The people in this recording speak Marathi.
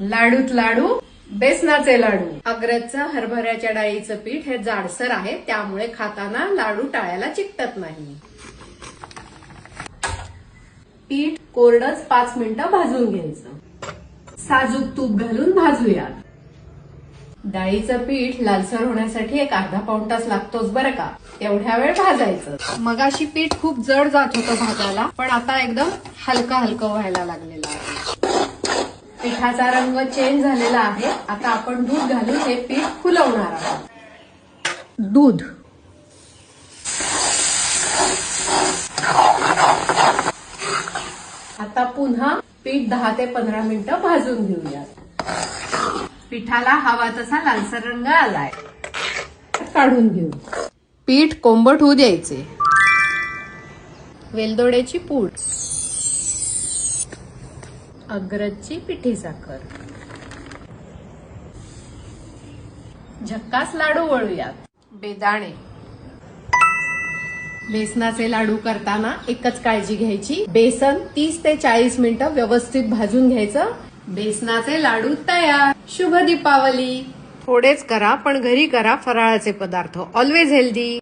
लाडूत लाडू बेसनाचे लाडू. अग्रजचं हरभऱ्याच्या डाळीचं पीठ हे जाडसर आहे त्यामुळे खाताना लाडू टाळ्याला चिकटत नाही. पीठ कोरडच पाच मिनिटं भाजून घ्यायचं. साजूक तूप घालून भाजूयात. डाळीचं पीठ लालसर होण्यासाठी एक अर्धा पाऊण तास लागतोच बरं का? एवढ्या वेळ भाजायचं. मगाशी पीठ खूप जड जात होतं भाजायला पण आता एकदम हलका हलकं व्हायला लागलेलं आहे. पिठाचा रंग चेंज झालेला आहे. आता आपण दूध घालून हे पीठ फुलवणार आहोत. दूध. आता पुन्हा पीठ दहा ते पंधरा मिनिटं भाजून घेऊयात पिठाला हवा तसा लालसर रंग आलाय. काढून घेऊ. पीठ कोंबट होऊ द्यायचे. वेलदोड्याची पूड. अग्रजची पिठी साखर. झक्कास लाडू वळूयात. बेदाणे. बेसनाचे लाडू करताना एकच काळजी घ्यायची. बेसन तीस ते चाळीस मिनिटं व्यवस्थित भाजून घ्यायचं. बेसनाचे लाडू तयार. शुभ दीपावली. थोडेच करा पण घरी करा फराळाचे पदार्थ. Always healthy